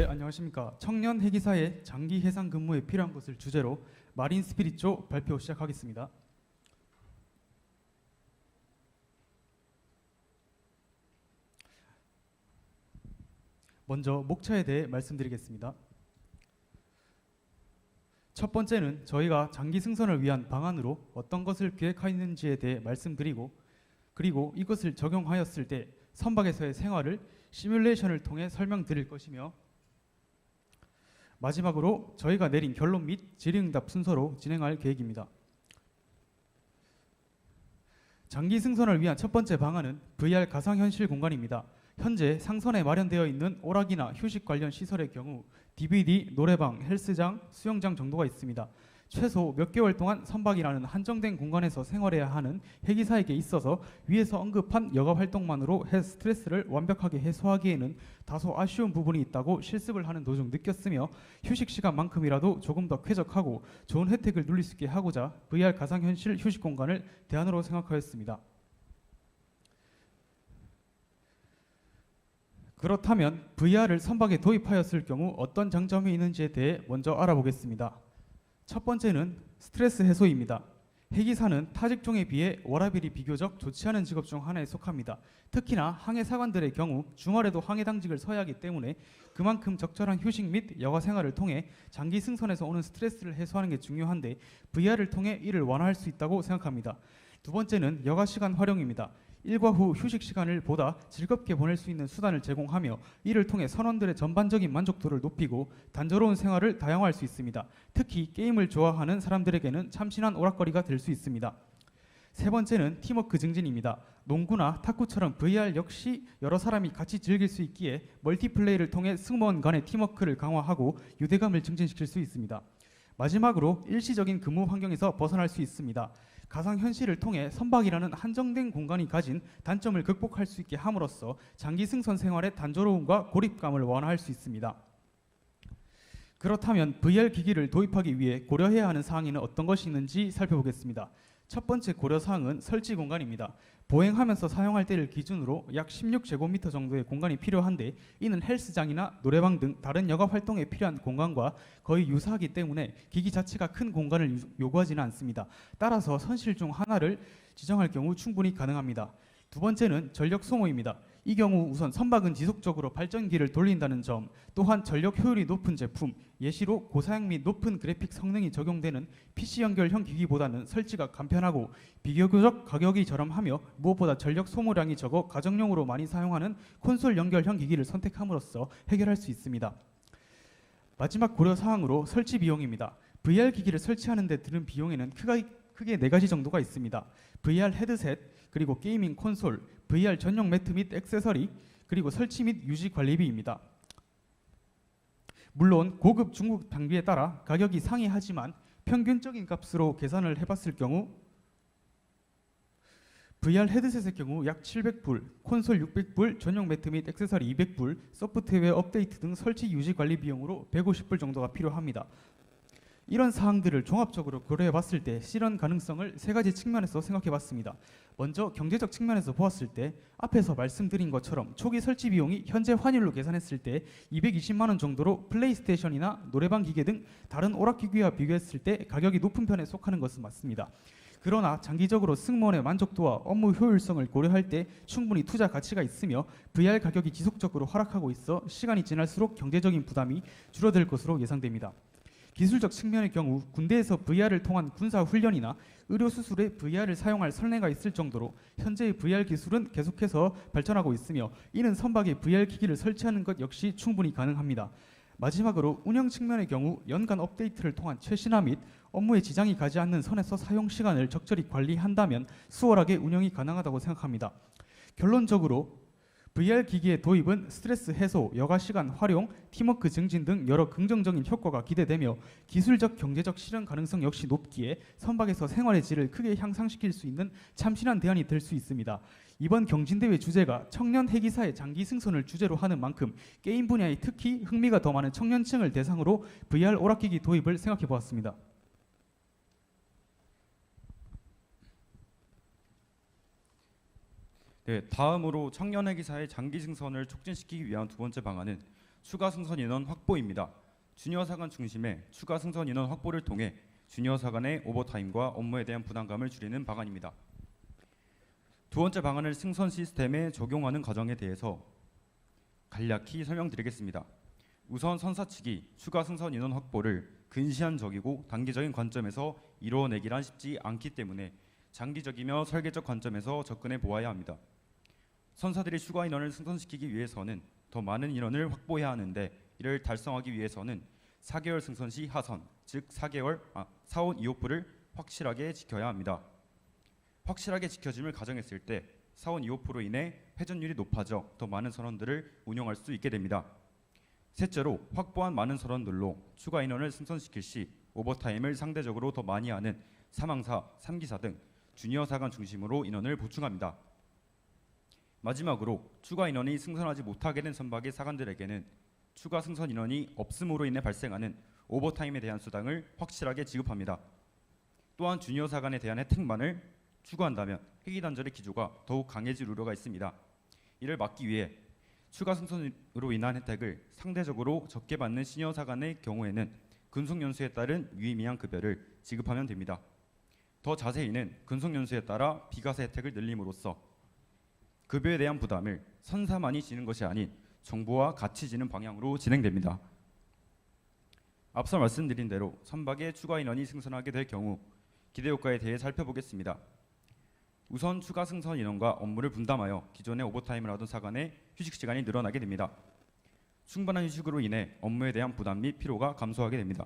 네, 안녕하십니까. 청년 회기사의 장기 해상 근무에 필요한 것을 주제로 마린 스피릿 조 발표 시작하겠습니다. 먼저 목차에 대해 말씀드리겠습니다. 첫 번째는 저희가 장기 승선을 위한 방안으로 어떤 것을 계획하였는지에 대해 말씀드리고 그리고 이것을 적용하였을 때 선박에서의 생활을 시뮬레이션을 통해 설명드릴 것이며 마지막으로 저희가 내린 결론 및 질의응답 순서로 진행할 계획입니다. 장기 승선을 위한 첫 번째 방안은 VR 가상현실 공간입니다. 현재 상선에 마련되어 있는 오락이나 휴식 관련 시설의 경우 DVD, 노래방, 헬스장, 수영장 정도가 있습니다. 최소 몇 개월 동안 선박이라는 한정된 공간에서 생활해야 하는 회기사에게 있어서 위에서 언급한 여가 활동만으로 해 스트레스를 완벽하게 해소하기에는 다소 아쉬운 부분이 있다고 실습을 하는 도중 느꼈으며 휴식 시간만큼이라도 조금 더 쾌적하고 좋은 혜택을 누릴 수 있게 하고자 VR 가상현실 휴식 공간을 대안으로 생각하였습니다. 그렇다면 VR을 선박에 도입하였을 경우 어떤 장점이 있는지에 대해 먼저 알아보겠습니다. 첫 번째는 스트레스 해소입니다. 해기사는 타직종에 비해 워라밸이 비교적 좋지 않은 직업 중 하나에 속합니다. 특히나 항해 사관들의 경우 주말에도 항해 당직을 서야 하기 때문에 그만큼 적절한 휴식 및 여가 생활을 통해 장기 승선에서 오는 스트레스를 해소하는 게 중요한데 VR을 통해 이를 완화할 수 있다고 생각합니다. 두 번째는 여가 시간 활용입니다. 일과 후 휴식 시간을 보다 즐겁게 보낼 수 있는 수단을 제공하며 이를 통해 선원들의 전반적인 만족도를 높이고 단조로운 생활을 다양화할 수 있습니다. 특히 게임을 좋아하는 사람들에게는 참신한 오락거리가 될 수 있습니다. 세 번째는 팀워크 증진입니다. 농구나 탁구처럼 VR 역시 여러 사람이 같이 즐길 수 있기에 멀티플레이를 통해 승무원 간의 팀워크를 강화하고 유대감을 증진시킬 수 있습니다. 마지막으로 일시적인 근무 환경에서 벗어날 수 있습니다. 가상 현실을 통해 선박이라는 한정된 공간이 가진 단점을 극복할 수 있게 함으로써 장기 승선 생활의 단조로움과 고립감을 완화할 수 있습니다. 그렇다면 VR 기기를 도입하기 위해 고려해야 하는 사항에는 어떤 것이 있는지 살펴보겠습니다. 첫 번째 고려 사항은 설치 공간입니다. 보행하면서 사용할 때를 기준으로 약 16제곱미터 정도의 공간이 필요한데 이는 헬스장이나 노래방 등 다른 여가 활동에 필요한 공간과 거의 유사하기 때문에 기기 자체가 큰 공간을 유- 요구하지는 않습니다. 따라서 선실 중 하나를 지정할 경우 충분히 가능합니다. 두 번째는 전력 소모입니다. 이 경우 우선 선박은 지속적으로 발전기를 돌린다는 점, 또한 전력 효율이 높은 제품, 예시로 고사양 및 높은 그래픽 성능이 적용되는 PC 연결형 기기보다는 설치가 간편하고 비교적 가격이 저렴하며 무엇보다 전력 소모량이 적어 가정용으로 많이 사용하는 콘솔 연결형 기기를 선택함으로써 해결할 수 있습니다. 마지막 고려 사항으로 설치 비용입니다. VR 기기를 설치하는 데 드는 비용에는 크게, 네 가지 정도가 있습니다. VR 헤드셋, 그리고 게이밍 콘솔, VR 전용 매트 및 액세서리, 그리고 설치 및 유지 관리비입니다. 물론 고급 중국 장비에 따라 가격이 상이하지만 평균적인 값으로 계산을 해봤을 경우 VR 헤드셋의 경우 약 700불, 콘솔 600불, 전용 매트 및 액세서리 200불, 소프트웨어 업데이트 등 설치 유지 관리 비용으로 150불 정도가 필요합니다. 이런 사항들을 종합적으로 고려해 봤을 때 실현 가능성을 세 가지 측면에서 생각해 봤습니다. 먼저 경제적 측면에서 보았을 때 앞에서 말씀드린 것처럼 초기 설치 비용이 현재 환율로 계산했을 때 220만 원 정도로 플레이스테이션이나 노래방 기계 등 다른 오락 기기와 비교했을 때 가격이 높은 편에 속하는 것은 맞습니다. 그러나 장기적으로 승무원의 만족도와 업무 효율성을 고려할 때 충분히 투자 가치가 있으며 VR 가격이 지속적으로 하락하고 있어 시간이 지날수록 경제적인 부담이 줄어들 것으로 예상됩니다. 기술적 측면의 경우 군대에서 VR을 통한 군사 훈련이나 의료 수술에 VR을 사용할 선례가 있을 정도로 현재의 VR 기술은 계속해서 발전하고 있으며 이는 선박에 VR 기기를 설치하는 것 역시 충분히 가능합니다. 마지막으로 운영 측면의 경우 연간 업데이트를 통한 최신화 및 업무에 지장이 가지 않는 선에서 사용 시간을 적절히 관리한다면 수월하게 운영이 가능하다고 생각합니다. 결론적으로 VR 기기의 도입은 스트레스 해소, 여가 시간 활용, 팀워크 증진 등 여러 긍정적인 효과가 기대되며 기술적 경제적 실현 가능성 역시 높기에 선박에서 생활의 질을 크게 향상시킬 수 있는 참신한 대안이 될 수 있습니다. 이번 경진대회 주제가 청년 해기사의 장기 승선을 주제로 하는 만큼 게임 분야에 특히 흥미가 더 많은 청년층을 대상으로 VR 오락기기 도입을 생각해 보았습니다. 네, 다음으로 청년회 기사의 장기 승선을 촉진시키기 위한 두 번째 방안은 추가 승선 인원 확보입니다. 주니어 사관 중심의 추가 승선 인원 확보를 통해 주니어 사관의 오버타임과 업무에 대한 부담감을 줄이는 방안입니다. 두 번째 방안을 승선 시스템에 적용하는 과정에 대해서 간략히 설명드리겠습니다. 우선 선사 측이 추가 승선 인원 확보를 근시안적이고 단기적인 관점에서 이뤄내기란 쉽지 않기 때문에 장기적이며 설계적 관점에서 접근해 보아야 합니다. 선사들이 추가 인원을 승선시키기 위해서는 더 많은 인원을 확보해야 하는데 이를 달성하기 위해서는 4개월 승선 시 하선, 즉 4개월 아, 사원 2호프를 확실하게 지켜야 합니다. 확실하게 지켜짐을 가정했을 때 사원 2호프로 인해 회전율이 높아져 더 많은 선원들을 운용할 수 있게 됩니다. 셋째로 확보한 많은 선원들로 추가 인원을 승선시킬 시 오버타임을 상대적으로 더 많이 하는 사망사, 3기사 등 주니어 사 관 중심으로 인원을 보충합니다. 마지막으로 추가 인원이 승선하지 못하게 된 선박의 사관들에게는 추가 승선 인원이 없음으로 인해 발생하는 오버타임에 대한 수당을 확실하게 지급합니다. 또한 주니어 사관에 대한 혜택만을 추구한다면 회기 단절의 기조가 더욱 강해질 우려가 있습니다. 이를 막기 위해 추가 승선으로 인한 혜택을 상대적으로 적게 받는 시니어 사관의 경우에는 근속 연수에 따른 유의미한 급여를 지급하면 됩니다. 더 자세히는 근속 연수에 따라 비과세 혜택을 늘림으로써 급여에 대한 부담을 선사만이 지는 것이 아닌 정부와 같이 지는 방향으로 진행됩니다. 앞서 말씀드린 대로 선박에 추가 인원이 승선하게 될 경우 기대 효과에 대해 살펴보겠습니다. 우선 추가 승선 인원과 업무를 분담하여 기존의 오버타임을 하던 사관의 휴식 시간이 늘어나게 됩니다. 충분한 휴식으로 인해 업무에 대한 부담 및 피로가 감소하게 됩니다.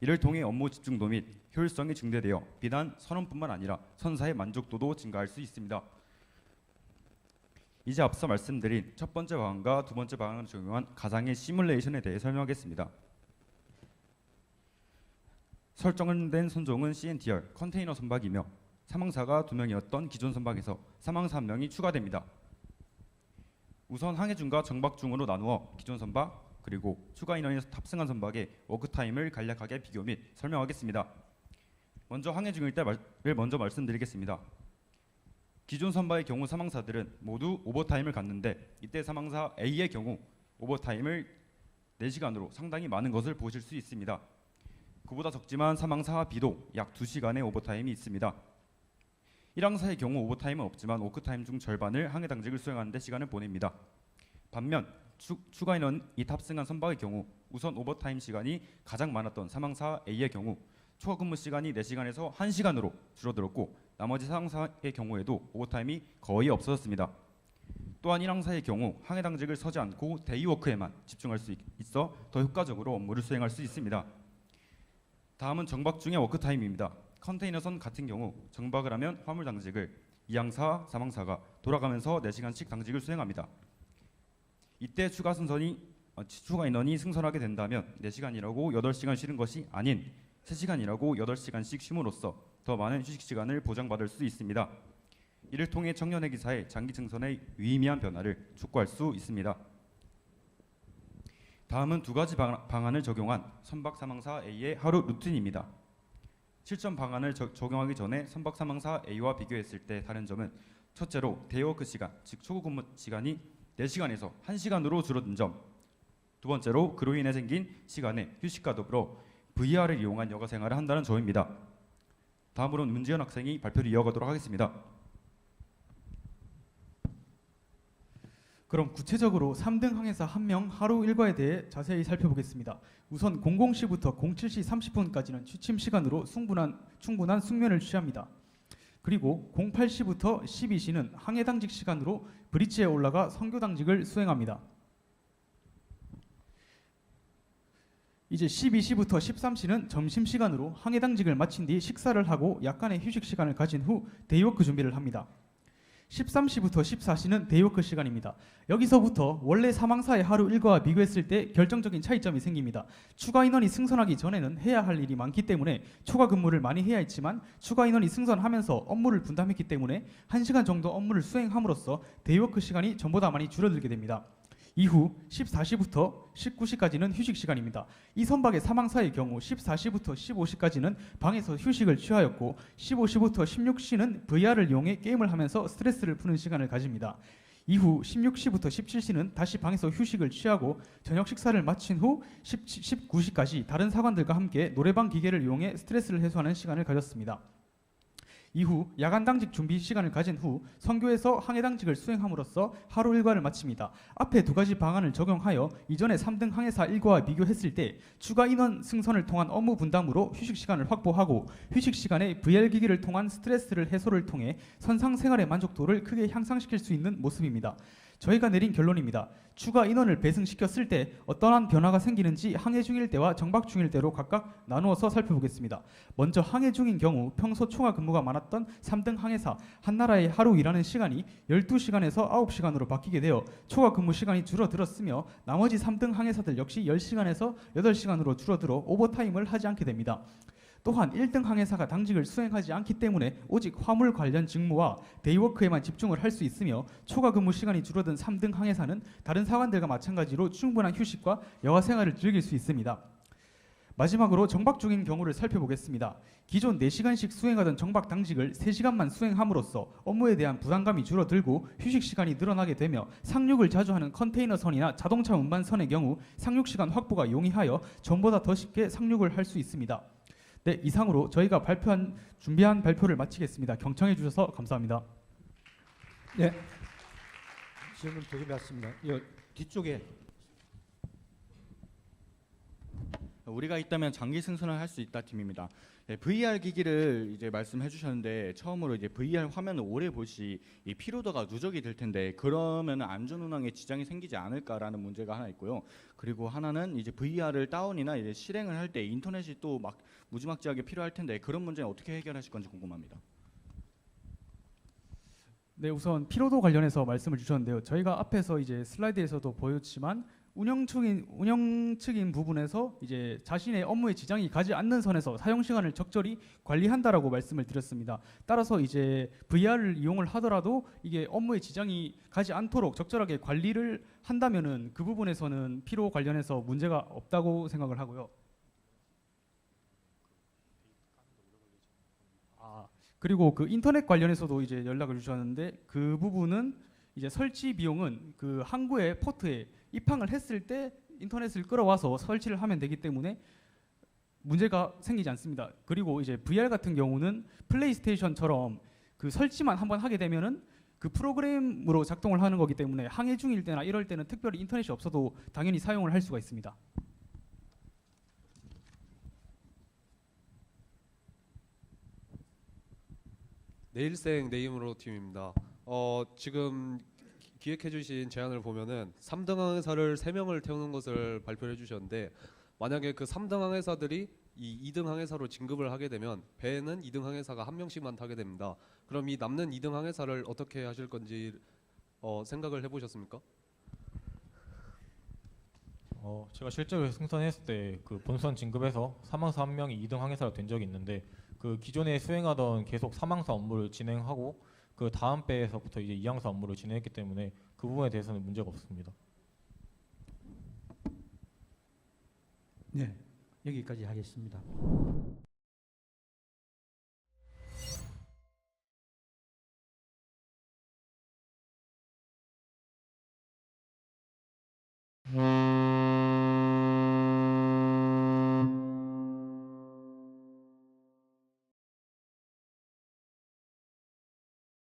이를 통해 업무 집중도 및 효율성이 증대되어 비단 선원뿐만 아니라 선사의 만족도도 증가할 수 있습니다. 이제 앞서 말씀드린 첫 번째 방안과 두 번째 방안을 적용한 가상의 시뮬레이션에 대해 설명하겠습니다. 설정된 선종은 CNTR 컨테이너 선박이며 사망사가 두 명이었던 기존 선박에서 사망사 한 명이 추가됩니다. 우선 항해 중과 정박 중으로 나누어 기존 선박 그리고 추가 인원이 탑승한 선박의 워크타임을 간략하게 비교 및 설명하겠습니다. 먼저 항해 중일 때를 먼저 말씀드리겠습니다. 기존 선박의 경우 사망사들은 모두 오버타임을 갖는데 이때 사망사 A의 경우 오버타임을 4시간으로 상당히 많은 것을 보실 수 있습니다. 그보다 적지만 사망사 B도 약 2시간의 오버타임이 있습니다. 1항사의 경우 오버타임은 없지만 워크타임 중 절반을 항해 당직을 수행하는 데 시간을 보냅니다. 반면 추, 추가 인원이 탑승한 선박의 경우 우선 오버타임 시간이 가장 많았던 사망사 A의 경우 초과 근무 시간이 4시간에서 1시간으로 줄어들었고 나머지 사항사의 경우에도 오버타임이 거의 없어졌습니다. 또한 1항사의 경우 항해 당직을 서지 않고 데이워크에만 집중할 수 있- 있어 더 효과적으로 업무를 수행할 수 있습니다. 다음은 정박 중의 워크타임입니다. 컨테이너선 같은 경우 정박을 하면 화물 당직을 2항사, 3항사가 돌아가면서 4시간씩 당직을 수행합니다. 이때 추가 승선이 어, 추가 인원이 승선하게 된다면 4시간이라고 8시간 쉬는 것이 아닌 3시간이라고 8시간씩 쉼으로써 더 많은 휴식 시간을 보장받을 수 있습니다. 이를 통해 청년의 기사의 장기 승선의 유의미한 변화를 촉구할 수 있습니다. 다음은 두 가지 방- 방안을 적용한 선박 사망사 A의 하루 루틴입니다. 실전 방안을 저- 적용하기 전에 선박 사망사 A와 비교했을 때 다른 점은 첫째로 데이워크 시간, 즉 초고 근무 시간이 4시간에서 1시간으로 줄어든 점. 두 번째로 그로 인해 생긴 시간의 휴식과 더불어 VR을 이용한 여가 생활을 한다는 점입니다. 다음으로는 문지연 학생이 발표를 이어가도록 하겠습니다. 그럼 구체적으로 3등 항해사 1명 하루 일과에 대해 자세히 살펴보겠습니다. 우선 00시부터 07시 30분까지는 취침 시간으로 충분한 충분한 숙면을 취합니다. 그리고 08시부터 12시는 항해 당직 시간으로 브릿지에 올라가 선교 당직을 수행합니다. 이제 12시부터 13시는 점심 시간으로 항해 당직을 마친 뒤 식사를 하고 약간의 휴식 시간을 가진 후 데이워크 준비를 합니다. 13시부터 14시는 데이워크 시간입니다. 여기서부터 원래 사망사의 하루 일과와 비교했을 때 결정적인 차이점이 생깁니다. 추가 인원이 승선하기 전에는 해야 할 일이 많기 때문에 초과 근무를 많이 해야 했지만 추가 인원이 승선하면서 업무를 분담했기 때문에 1시간 정도 업무를 수행함으로써 데이워크 시간이 전보다 많이 줄어들게 됩니다. 이후 14시부터 19시까지는 휴식 시간입니다. 이 선박의 사망사의 경우 14시부터 15시까지는 방에서 휴식을 취하였고 15시부터 16시는 VR을 이용해 게임을 하면서 스트레스를 푸는 시간을 가집니다. 이후 16시부터 17시는 다시 방에서 휴식을 취하고 저녁 식사를 마친 후 19시까지 다른 사관들과 함께 노래방 기계를 이용해 스트레스를 해소하는 시간을 가졌습니다. 이후 야간 당직 준비 시간을 가진 후 선교에서 항해 당직을 수행함으로써 하루 일과를 마칩니다. 앞에 두 가지 방안을 적용하여 이전의 3등 항해사 일과와 비교했을 때 추가 인원 승선을 통한 업무 분담으로 휴식 시간을 확보하고 휴식 시간에 VR 기기를 통한 스트레스를 해소를 통해 선상 생활의 만족도를 크게 향상시킬 수 있는 모습입니다. 저희가 내린 결론입니다. 추가 인원을 배승시켰을 때 어떠한 변화가 생기는지 항해 중일 때와 정박 중일 때로 각각 나누어서 살펴보겠습니다. 먼저 항해 중인 경우 평소 초과 근무가 많았던 3등 항해사 한나라의 하루 일하는 시간이 12시간에서 9시간으로 바뀌게 되어 초과 근무 시간이 줄어들었으며 나머지 3등 항해사들 역시 10시간에서 8시간으로 줄어들어 오버타임을 하지 않게 됩니다. 또한 1등 항해사가 당직을 수행하지 않기 때문에 오직 화물 관련 직무와 데이워크에만 집중을 할 수 있으며 초과 근무 시간이 줄어든 3등 항해사는 다른 사관들과 마찬가지로 충분한 휴식과 여가 생활을 즐길 수 있습니다. 마지막으로 정박 중인 경우를 살펴보겠습니다. 기존 4시간씩 수행하던 정박 당직을 3시간만 수행함으로써 업무에 대한 부담감이 줄어들고 휴식 시간이 늘어나게 되며 상륙을 자주 하는 컨테이너선이나 자동차 운반선의 경우 상륙 시간 확보가 용이하여 전보다 더 쉽게 상륙을 할 수 있습니다. 네, 이상으로 저희가 발표한 준비한 발표를 마치겠습니다. 경청해 주셔서 감사합니다. 질문 두개 받습니다. 여 뒤쪽에 우리가 있다면 장기 승선을 할 수 있다 팀입니다. 네, VR 기기를 이제 말씀해 주셨는데 처음으로 이제 VR 화면을 오래 볼시 이 피로도가 누적이 될 텐데 그러면 안전 운항에 지장이 생기지 않을까라는 문제가 하나 있고요. 그리고 하나는 이제 VR을 다운이나 이제 실행을 할 때 인터넷이 또 막 무지막지하게 필요할 텐데 그런 문제는 어떻게 해결하실 건지 궁금합니다. 네, 우선 피로도 관련해서 말씀을 주셨는데요. 저희가 앞에서 이제 슬라이드에서도 보였지만 운영 측인 운영 측인 부분에서 이제 자신의 업무에 지장이 가지 않는 선에서 사용 시간을 적절히 관리한다라고 말씀을 드렸습니다. 따라서 이제 VR을 이용을 하더라도 이게 업무에 지장이 가지 않도록 적절하게 관리를 한다면은 그 부분에서는 피로 관련해서 문제가 없다고 생각을 하고요. 아, 그리고 그 인터넷 관련해서도 이제 연락을 주셨는데 그 부분은 이제 설치 비용은 그 항구의 포트에 입항을 했을 때 인터넷을 끌어와서 설치를 하면 되기 때문에 문제가 생기지 않습니다. 그리고 이제 VR 같은 경우는 플레이스테이션처럼 그 설치만 한번 하게 되면은 그 프로그램으로 작동을 하는 거기 때문에 항해 중일 때나 이럴 때는 특별히 인터넷이 없어도 당연히 사용을 할 수가 있습니다. 내일생 네임으로 팀입니다. 어, 지금 기- 기획해주신 제안을 보면은 3등 항해사를 3명을 태우는 것을 발표해 주셨는데 만약에 그 3등 항해사들이 이 2등 항해사로 진급을 하게 되면 배에는 2등 항해사가 한 명씩만 타게 됩니다. 그럼 이 남는 2등 항해사를 어떻게 하실 건지 어, 생각을 해보셨습니까? 어, 제가 실제로 승선했을 때 그 본선 진급에서 사망사 한 명이 2등 항해사가 된 적이 있는데 그 기존에 수행하던 계속 사망사 업무를 진행하고 그 다음 배에서부터 이제 이항수 안무를 진행했기 때문에 그 부분에 대해서는 문제가 없습니다. 네, 여기까지 하겠습니다. 음.